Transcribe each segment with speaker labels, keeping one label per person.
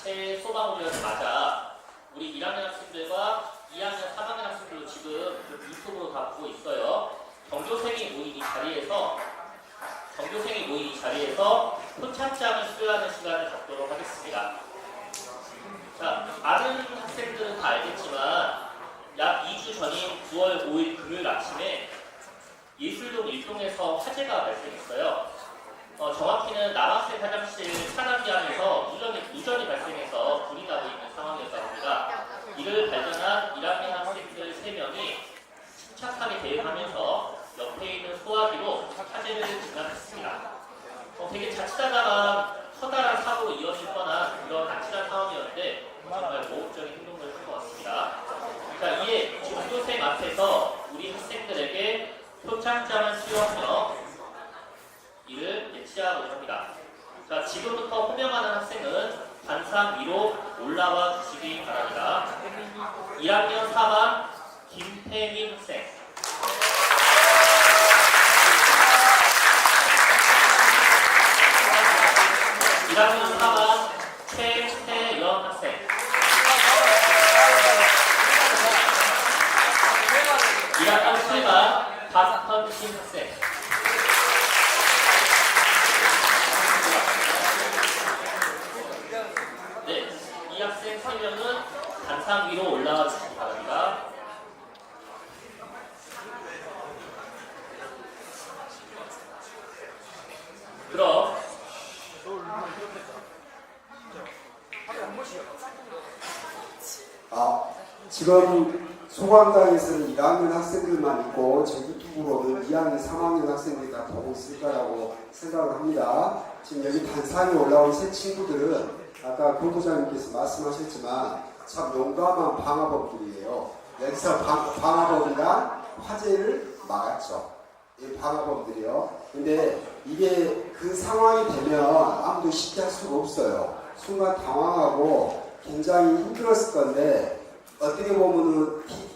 Speaker 1: 단체 소방훈련을 맞아 우리 1학년 학생들과 2학년, 3학년 학생들도 지금 그 유튜브로 다 보고 있어요. 전교생이 모인 이 자리에서 전교생이 모인 이 자리에서 표창장을 수여하는 시간을 갖도록 하겠습니다. 자, 아는 학생들은 다 알겠지만 약 2주 전인 9월 5일 금요일 아침에 예술동 일동에서 화재가 발생했어요. 어, 정확히는 남학생 화장실 차단기 안에서 누전이, 누전이 발생해서 불이 나고 있는 상황이었다고 합니다. 이를 발견한 1학년 학생들 3명이 침착하게 대응하면서 옆에 있는 소화기로 화재를 진압했습니다. 어, 되게 자칫하다가 커다란 사고로 이어질 뻔한 그런 아찔한 상황이었는데 정말 모험적인 행동을 한 것 같습니다. 자, 이에 전교생 앞에서 우리 학생들에게 표창장을 수여하며 이를 예치하고자 합니다. 자, 지금부터 호명하는 학생은 단상 위로 올라와 주시기 바랍니다. 1학년 4반 김태민 학생. 1학년 4반 최태연 학생. 1학년 7반 박헌신 학생. 네, 이 학생 3명은 단상 위로 올라와 주시기 바랍니다. 그럼
Speaker 2: 아, 지금 소방당에서는 1학년 학생들만 있고 제 유튜브로는 2학년, 3학년 학생들이 다 보고 있을 거라고 생각을 합니다. 지금 여기 단상에 올라온 새 친구들은 아까 교부장님께서 말씀하셨지만 참 용감한 방화범들이에요. 여기서 방, 방화범이란 화재를 막았죠. 이 방화범들이요. 근데 이게 그 상황이 되면 아무도 쉽게 할 수가 없어요. 순간 당황하고 굉장히 힘들었을 건데 어떻게 보면은 티-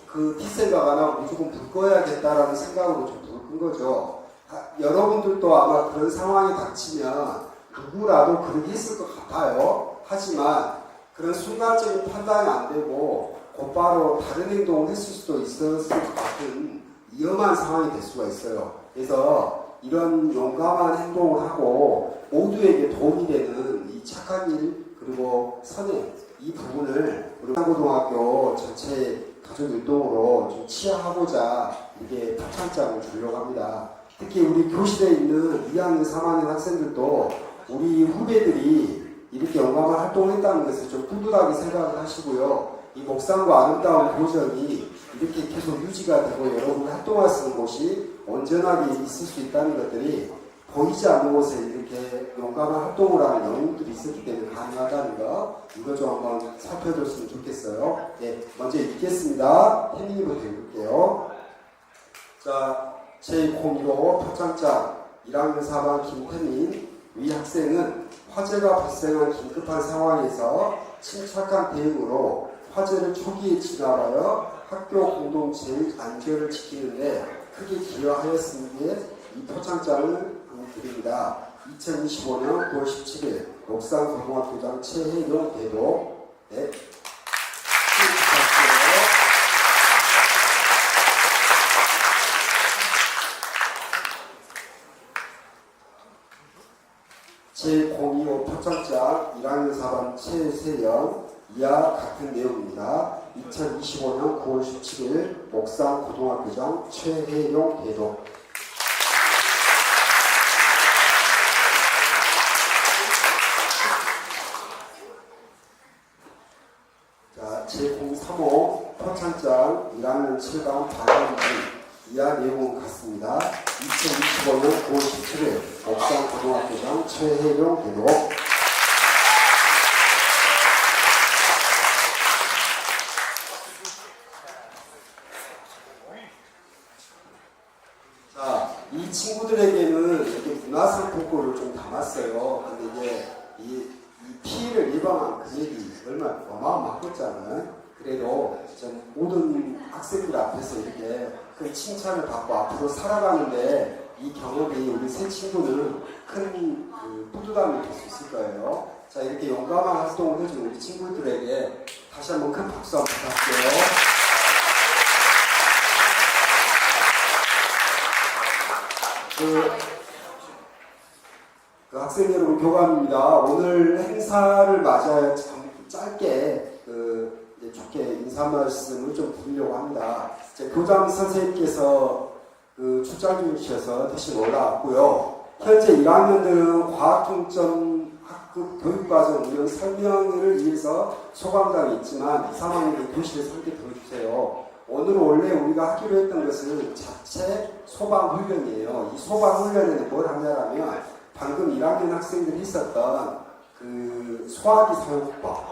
Speaker 2: 그안 하고 무조건 불 꺼야겠다라는 생각으로 좀불끈 거죠. 아, 여러분들도 아마 그런 상황이 닥치면 누구라도 그러게 했을 것 같아요. 하지만 그런 순간적인 판단이 안 되고 곧바로 다른 행동을 했을 수도 있었을 것 같은 위험한 상황이 될 수가 있어요. 그래서 이런 용감한 행동을 하고 모두에게 도움이 되는 이 착한 일 그리고 선행 이 부분을 우리 고등학교 전체 가족 율동으로 좀 치하하고자 이렇게 표창장을 주려고 합니다. 특히 우리 교실에 있는 2학년, 3학년 학생들도 우리 후배들이 이렇게 용감한 활동을 했다는 것을 좀 뿌듯하게 생각을 하시고요. 이 목상과 아름다운 교정이 이렇게 계속 유지가 되고 여러분이 활동할 수 있는 곳이 온전하게 있을 수 있다는 것들이 보이지 않는 곳에 이렇게 용감한 활동을 하는 영웅들이 있었기 때문에 가능하다는 거 이거 좀 한번 살펴줬으면 좋겠어요. 네, 먼저 읽겠습니다. 태민이부터 읽을게요. 자, 제02호 표창장 1학년 4반 김태민 위 학생은 화재가 발생한 긴급한 상황에서 침착한 대응으로 화재를 초기에 진압하여 학교 공동체의 안전을 지키는데 크게 기여하였으기에 이 표창장을 드립니다. 2025년 9월 17일 목상고등학교장 최혜용 대도 네. 축하드려요. 제02호 표창장 1학년 4반 최세영 이하 같은 내용입니다. 2025년 9월 17일 목상 고등학교장 최혜용 대도 자, 제03호 표창장 1학년 7반 반장님 이하 내용은 같습니다. 2025년 9월 17일 목상 고등학교장 대도 자, 이 친구들에게는 이렇게 문화상품권을 좀 담았어요. 근데 이제 이, 이 피해를 예방한 금액이 얼마 어마어마했잖아요. 그래도 전 모든 학생들 앞에서 이렇게 그 칭찬을 받고 앞으로 살아가는데 이 경험이 우리 새 친구는 큰 그, 뿌듯함이 될 수 있을 거예요. 자, 이렇게 용감한 활동을 해준 우리 친구들에게 다시 한번 큰 박수 한번 부탁드려요. 그, 그 학생 여러분 교감입니다. 오늘 행사를 맞아야 참 짧게 그 좋게 인사 말씀을 좀 드리려고 합니다. 교장 선생님께서 그 출장 중이셔서 대신 올라왔고요. 현재 1학년들은 과학통점 학급 교육과정 운영 설명을 위해서 소방당이 있지만 2, 3학년들 교실에 설계 들어주세요. 오늘 원래 우리가 하기로 했던 것은 자체 소방 훈련이에요. 이 소방 훈련에는 뭘 하냐면 방금 1학년 학생들이 있었던 그 소화기 사용법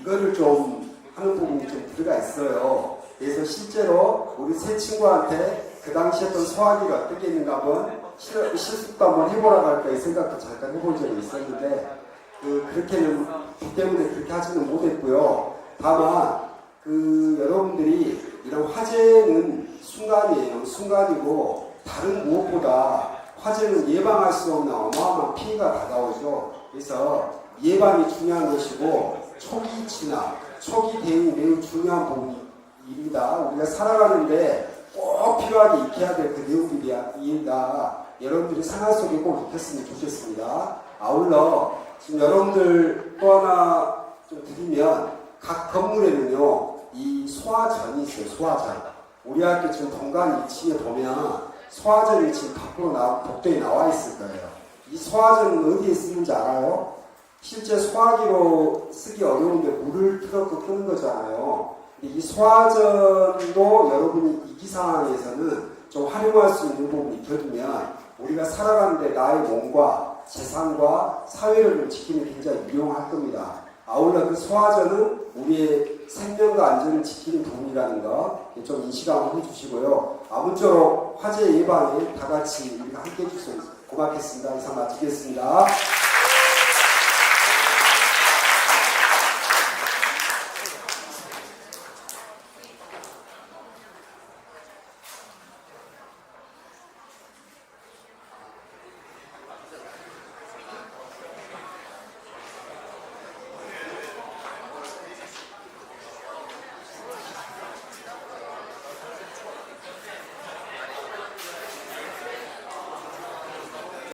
Speaker 2: 이거를 좀 하는 부분이 좀 들어가 있어요. 그래서 실제로 우리 새 친구한테 그 당시 했던 소화기가 어떻게 있는가 한번 실- 실습도 한번 해보라고 할까 이 생각도 잠깐 해본 적이 있었는데 그 그렇게는 그 때문에 그렇게 하지는 못했고요. 다만 그 여러분들이 이런 화재는 순간이에요. 순간이고 다른 무엇보다 화재는 예방할 수 없는 어마어마한 피해가 다가오죠. 그래서 예방이 중요한 것이고 초기 진화, 초기 대응이 매우 중요한 부분입니다. 우리가 살아가는데 꼭 필요하게 익혀야 될 그 내용들이다. 여러분들이 생활 속에 꼭 익혔으면 좋겠습니다. 아울러 지금 여러분들 또 하나 좀 드리면 각 건물에는요 이 소화전이 있어요. 소화전. 우리 학교 지금 본관 2층에 보면 소화전이 지금 밖으로 나 복도에 나와 있을 거예요. 이 소화전은 어디에 쓰는지 알아요? 실제 소화기로 쓰기 어려운데 물을 틀어서 끄는 거잖아요. 이 소화전도 여러분이 위기 상황에서는 좀 활용할 수 있는 부분이 있거든요. 우리가 살아가는데 나의 몸과 재산과 사회를 좀 지키는 게 굉장히 유용할 겁니다. 아울러 그 소화전은 우리의 생명과 안전을 지키는 부분이라는 거 좀 인식 한번 해주시고요. 아무쪼록 화재 예방에 다 같이 우리가 함께 해주셔서 고맙겠습니다. 이상 마치겠습니다.